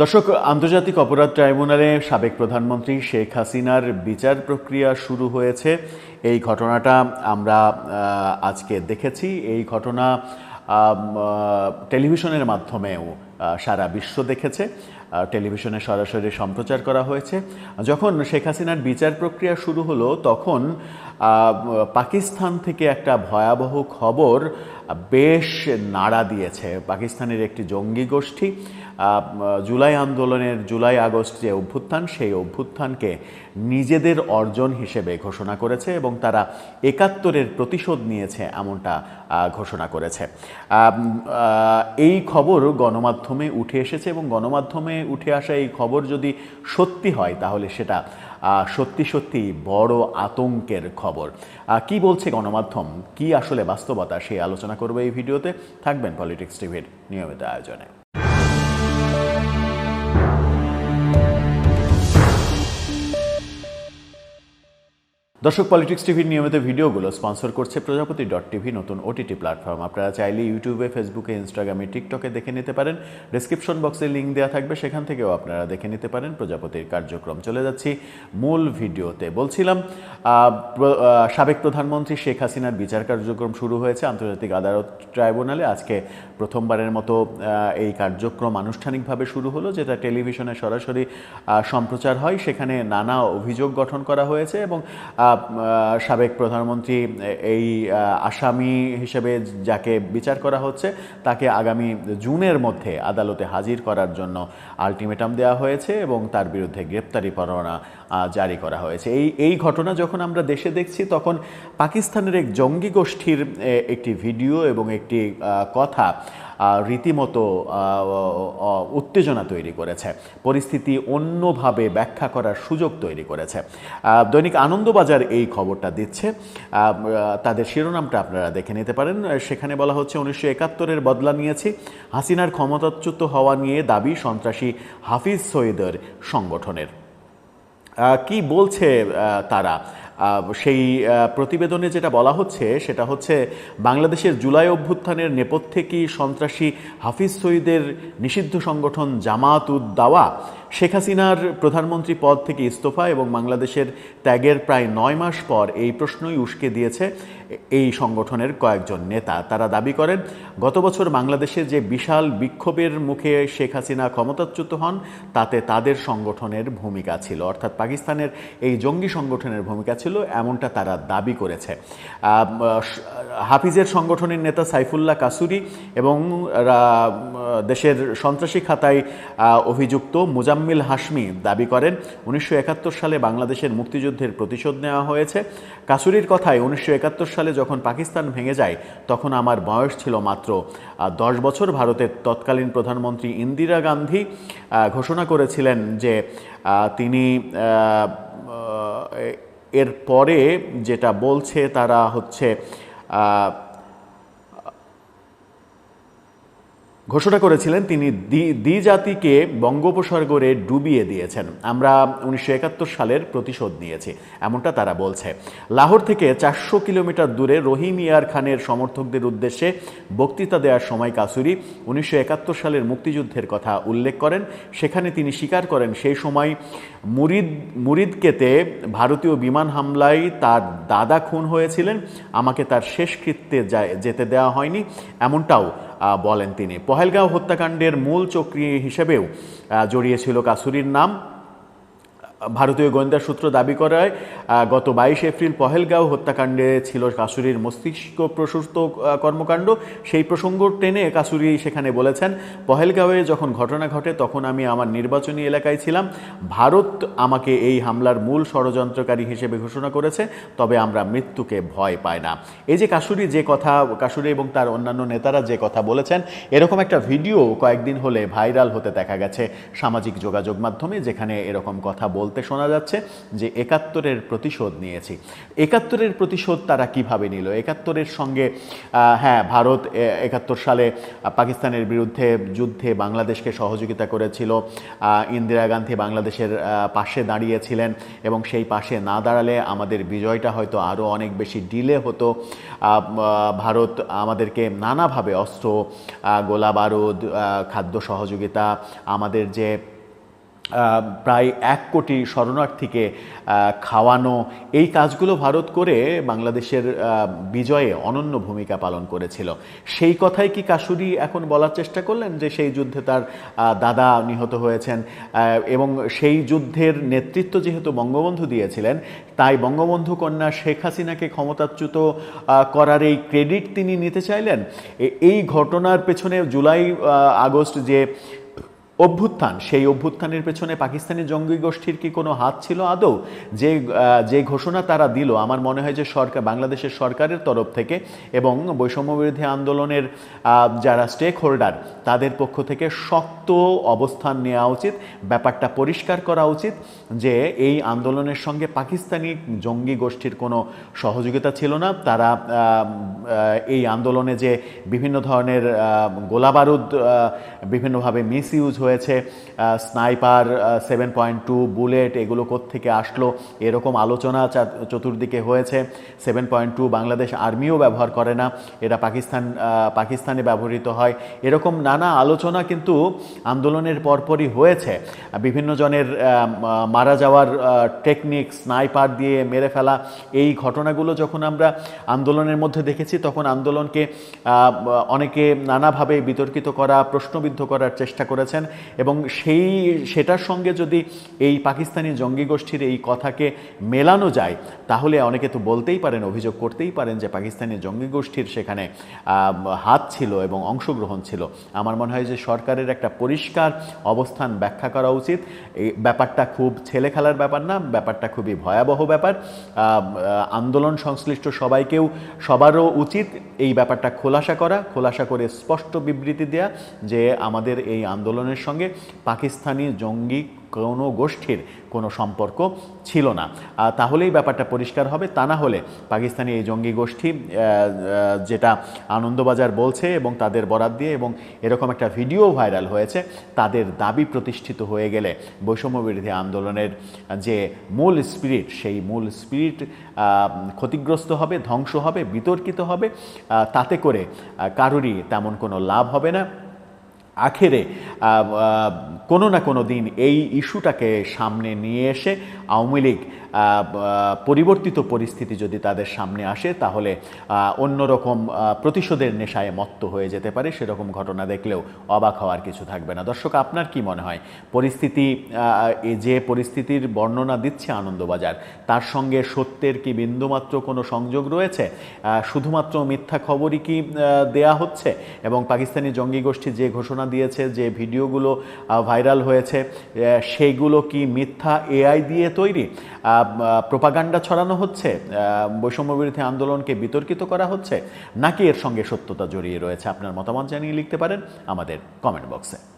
দর্শক, আন্তর্জাতিক অপরাধ ট্রাইব্যুনালে সাবেক প্রধানমন্ত্রী শেখ হাসিনার বিচার প্রক্রিয়া শুরু হয়েছে। এই ঘটনাটা আমরা আজকে দেখেছি। এই ঘটনা টেলিভিশনের মাধ্যমেও সারা বিশ্ব দেখেছে। টেলিভিশনে সরাসরি সম্প্রচার করা হয়েছে। যখন শেখ হাসিনার বিচার প্রক্রিয়া শুরু হলো, তখন পাকিস্তান থেকে একটা ভয়াবহ খবর বেশ নাড়া দিয়েছে। পাকিস্তানের একটি জঙ্গি গোষ্ঠী জুলাই আন্দোলনের জুলাই আগস্ট যে অভ্যুত্থান, সেই অভ্যুত্থানকে নিজেদের অর্জন হিসেবে ঘোষণা করেছে এবং তারা একাত্তরের প্রতিশোধ নিয়েছে এমনটা ঘোষণা করেছে। এই খবর গণমাধ্যমে উঠে এসেছে এবং গণমাধ্যমে উঠে আসা এই খবর যদি সত্যি হয়, তাহলে সেটা সত্যি সত্যি বড় আতঙ্কের খবর। কি বলছে গণমাধ্যম? কি আসলে বাস্তবতা? সেই আলোচনা করবে এই ভিডিওতে। থাকবেন পলিটিক্স টিভির নিয়মিত আয়োজনে। দর্শক পলিটিক্স টিভির নিয়মিত ভিডিওগুলো স্পন্সর করছে প্রজাপতি ডট টিভি নতুন ওটিটি প্ল্যাটফর্ম আপনারা চাইলে ইউটিউবে ফেসবুকে ইনস্টাগ্রামে টিকটকে দেখে নিতে পারেন। ডিসক্রিপশন বক্সে লিঙ্ক দেওয়া থাকবে, সেখান থেকেও আপনারা দেখে নিতে পারেন প্রজাপতির কার্যক্রম। চলে যাচ্ছি মূল ভিডিওতে। বলছিলাম সাবেক প্রধানমন্ত্রী শেখ হাসিনার বিচার কার্যক্রম শুরু হয়েছে আন্তর্জাতিক আদালত ট্রাইব্যুনালে। আজকে প্রথমবারের মতো এই কার্যক্রম আনুষ্ঠানিকভাবে শুরু হলো, যেটা টেলিভিশনে সরাসরি সম্প্রচার হয়। সেখানে নানা অভিযোগ গঠন করা হয়েছে এবং সাবেক প্রধানমন্ত্রী এই আসামি হিসেবে যাকে বিচার করা হচ্ছে, তাকে আগামী জুনের মধ্যে আদালতে হাজির করার জন্য আলটিমেটাম দেওয়া হয়েছে এবং তার বিরুদ্ধে গ্রেপ্তারি পরোয়ানা জারি করা হয়েছে। এই এই ঘটনা যখন আমরা দেশে দেখছি, তখন পাকিস্তানের এক জঙ্গি গোষ্ঠীর একটি ভিডিও এবং একটি কথা রীতিমতো উত্তেজনা তৈরি করেছে। পরিস্থিতি অন্যভাবে ব্যাখ্যা করার সুযোগ তৈরি করেছে। দৈনিক আনন্দবাজার এই খবরটা দিচ্ছে। তাদের শিরোনামটা আপনারা দেখে নিতে পারেন। সেখানে বলা হচ্ছে, উনিশশো একাত্তরের বদলা নিয়েছি। হাসিনার ক্ষমতাচ্যুত হওয়া নিয়ে দাবি সন্ত্রাসী হাফিজ সৈয়দের সংগঠনের। কি বলছে তারা? সেই প্রতিবেদনে যেটা বলা হচ্ছে, সেটা হচ্ছে বাংলাদেশের জুলাই অভ্যুত্থানের নেপথ্যে কি সন্ত্রাসী হাফিজ সঈদের নিষিদ্ধ সংগঠন জামাত উদ দাওয়া? শেখ হাসিনার প্রধানমন্ত্রী পদ থেকে ইস্তফা এবং বাংলাদেশের ত্যাগের প্রায় নয় মাস পর এই প্রশ্নই উস্কে দিয়েছে এই সংগঠনের কয়েকজন নেতা। তারা দাবি করেন, গত বছর বাংলাদেশে যে বিশাল বিক্ষোভের মুখে শেখ হাসিনা ক্ষমতাচ্যুত হন, তাতে তাদের সংগঠনের ভূমিকা ছিল। অর্থাৎ পাকিস্তানের এই জঙ্গি সংগঠনের ভূমিকা ছিল এমনটা তারা দাবি করেছে। হাফিজের সংগঠনের নেতা সাইফুল্লাহ কাসুরি এবং দেশের সন্ত্রাসী খাতায় অভিযুক্ত মুজাম্মিল হাসমি দাবি করেন, উনিশশো একাত্তর সালে বাংলাদেশের মুক্তিযুদ্ধের প্রতিশোধ নেওয়া হয়েছে। কাসুরির কথায় উনিশশো একাত্তর সালে যখন পাকিস্তান ভেঙে যায়, তখন আমার বয়স ছিল মাত্র দশ বছর। ভারতের তৎকালীন প্রধানমন্ত্রী ইন্দিরা গান্ধী ঘোষণা করেছিলেন যে তিনি আহ, আহ, এর পরে যেটা বলছে তারা হচ্ছে ঘোষণা করেছিলেন, তিনি দ্বি- দ্বিজাতিকে বঙ্গোপসাগরে ডুবিয়ে দিয়েছেন। আমরা উনিশশো একাত্তর সালের প্রতিশোধ নিয়েছি, এমনটা তারা বলছে। লাহোর থেকে চারশো কিলোমিটার দূরে রহিম ইয়ার খানের সমর্থকদের উদ্দেশ্যে বক্তৃতা দেওয়ার সময় কাসুরি উনিশশো একাত্তর সালের মুক্তিযুদ্ধের কথা উল্লেখ করেন। সেখানে তিনি স্বীকার করেন, সেই সময় মুরিদ, মুরিদকেতে ভারতীয় বিমান হামলায় তার দাদা খুন হয়েছিলেন। আমাকে তার শেষকৃত্যে যেতে দেওয়া হয়নি। এমনটাও বলেন তিনি। পহেলগাঁও হত্যাকাণ্ডের মূল চক্রী হিসেবেও জড়িয়েছিল কাসুরির নাম। ভারতীয় গোয়েন্দা সূত্র দাবি করায় গত বাইশ এপ্রিল পহেলগাঁও হত্যাকাণ্ডে ছিল কাসুরির মস্তিষ্ক প্রশস্ত আহ, কর্মকাণ্ড। সেই প্রসঙ্গ টেনে কাসুরি সেখানে বলেছেন পহেলগাঁওয়ে যখন ঘটনা ঘটে তখন আমি আমার নির্বাচনী এলাকায় ছিলাম। ভারত আমাকে এই হামলার মূল ষড়যন্ত্রকারী হিসেবে ঘোষণা করেছে তবে আমরা মৃত্যুকে ভয় পাই না। এই যে কাসুরি যে কথা কাসুরি এবং তার অন্যান্য নেতারা যে কথা বলেছেন এরকম একটা ভিডিও কয়েকদিন হলে ভাইরাল হতে দেখা গেছে সামাজিক যোগাযোগ মাধ্যমে যেখানে এরকম কথা বলতে বলতে শোনা যাচ্ছে যে একাত্তরের প্রতিশোধ নিয়েছি। একাত্তরের প্রতিশোধ তারা কীভাবে নিল? একাত্তরের সঙ্গে হ্যাঁ ভারত একাত্তর সালে পাকিস্তানের বিরুদ্ধে যুদ্ধে বাংলাদেশকে সহযোগিতা করেছিল। ইন্দিরা গান্ধী বাংলাদেশের পাশে দাঁড়িয়েছিলেন এবং সেই পাশে না দাঁড়ালে আমাদের বিজয়টা হয়তো আরও অনেক বেশি ডিলে হতো। ভারত আমাদেরকে নানাভাবে অস্ত্র গোলা বারুদ খাদ্য সহযোগিতা, আমাদের যে প্রায় এক কোটি শরণার্থীকে খাওয়ানো। এই কাজগুলো ভারত করে বাংলাদেশের বিজয়ে অনন্য ভূমিকা পালন করেছিল। সেই কথাই কি কাসুরি এখন বলার চেষ্টা করলেন যে সেই যুদ্ধে তার দাদা নিহত হয়েছেন? এবং সেই যুদ্ধের নেতৃত্ব যেহেতু বঙ্গবন্ধু দিয়েছিলেন, তাই বঙ্গবন্ধু কন্যা শেখ হাসিনাকে ক্ষমতাচ্যুত করার এই ক্রেডিট তিনি নিতে চাইলেন। এই ঘটনার পেছনে জুলাই আগস্ট যে অভ্যুত্থান, সেই অভ্যুত্থানের পেছনে পাকিস্তানি জঙ্গি গোষ্ঠীর কি কোনো হাত ছিল আদৌ? যে যে ঘোষণা তারা দিল, আমার মনে হয় যে সরকার, বাংলাদেশের সরকারের তরফ থেকে এবং বৈষম্য বিরোধী আন্দোলনের যারা স্টেক হোল্ডার তাদের পক্ষ থেকে শক্ত অবস্থান নেওয়া উচিত, ব্যাপারটা পরিষ্কার করা উচিত যে এই আন্দোলনের সঙ্গে পাকিস্তানি জঙ্গি গোষ্ঠীর কোনো সহযোগিতা ছিল না। তারা এই আন্দোলনে যে বিভিন্ন ধরনের গোলাবারুদ বিভিন্নভাবে মিস ইউজ হয়েছে sniper seven point two bullet, এগুলো থেকে আসলো, এরকম আলোচনা চতুর্দিকে হয়েছে। সেভেন পয়েন্ট টু বাংলাদেশ আর্মিও ব্যবহার করে না, এটা পাকিস্তান পাকিস্তানে ব্যবহৃত হয়। এরকম নানা আলোচনা কিন্তু আন্দোলনের পরপরই হয়েছে। বিভিন্ন জনের মারা যাওয়ার টেকনিক স্নাইপার দিয়ে মেরে ফেলা, এই ঘটনাগুলো যখন আমরা আন্দোলনের মধ্যে দেখেছি, তখন আন্দোলনকে অনেকে নানাভাবে বিতর্কিত করা, প্রশ্নবিদ্ধ করার চেষ্টা করেছেন। এবং সেই, সেটার সঙ্গে যদি এই পাকিস্তানি জঙ্গি গোষ্ঠীর এই কথাকে মেলানো যায়, তাহলে অনেকে তো বলতেই পারেন, অভিযোগ করতেই পারেন যে পাকিস্তানি জঙ্গি গোষ্ঠীর সেখানে হাত ছিল এবং অংশগ্রহণ ছিল। আমার মনে হয় যে সরকারের একটা পরিষ্কার অবস্থান ব্যাখ্যা করা উচিত। এই ব্যাপারটা খুব ছেলে খেলার ব্যাপার না, ব্যাপারটা খুবই ভয়াবহ ব্যাপার। আন্দোলন সংশ্লিষ্ট সবাইকেও সবারও উচিত এই ব্যাপারটা খোলাসা করা, খোলাসা করে স্পষ্ট বিবৃতি দেয়া যে আমাদের এই আন্দোলনের সঙ্গে পাকিস্তানি জঙ্গি কোনো গোষ্ঠীর কোনো সম্পর্ক ছিল না। তাহলেই ব্যাপারটা পরিষ্কার হবে। তা না হলে পাকিস্তানি এই জঙ্গি গোষ্ঠী যেটা আনন্দবাজার বলছে এবং তাদের বরাত দিয়ে এবং এরকম একটা ভিডিও ভাইরাল হয়েছে, তাদের দাবি প্রতিষ্ঠিত হয়ে গেলে বৈষম্য বিরোধী আন্দোলনের যে মূল স্পিরিট সেই মূল স্পিরিট ক্ষতিগ্রস্ত হবে, ধ্বংস হবে, বিতর্কিত হবে। তাতে করে কারোরই তেমন কোনো লাভ হবে না। আখেরে কোনো না কোনো দিন এই ইস্যুটাকে সামনে নিয়ে এসে আওয়ামী লীগ পরিবর্তিত পরিস্থিতি যদি তাদের সামনে আসে, তাহলে অন্যরকম প্রতিশোধের নেশায় মত্ত হয়ে যেতে পারে, সেরকম ঘটনা দেখলেও অবাক হওয়ার কিছু থাকবে না। দর্শক, আপনার কি মনে হয়? পরিস্থিতি যে পরিস্থিতির বর্ণনা দিচ্ছে আনন্দবাজার, তার সঙ্গে সত্যের কি বিন্দুমাত্র কোনো সংযোগ রয়েছে? শুধুমাত্র মিথ্যা খবরই কি দেয়া হচ্ছে? এবং পাকিস্তানি জঙ্গি গোষ্ঠী যে ঘোষণা দিয়েছে, যে ভিডিওগুলো ভাইরাল হয়েছে সেগুলো কি মিথ্যা এআই দিয়ে তৈরি? প্রোপাগান্ডা ছড়ানো হচ্ছে বৈষম্যবিরোধী বৈষম্য বিরোধী আন্দোলনকে বিতর্কিত করা হচ্ছে, নাকি এর সঙ্গে সত্যতা জড়িয়ে রয়েছে? আপনার মতামত জানিয়ে লিখতে পারেন আমাদের কমেন্ট বক্সে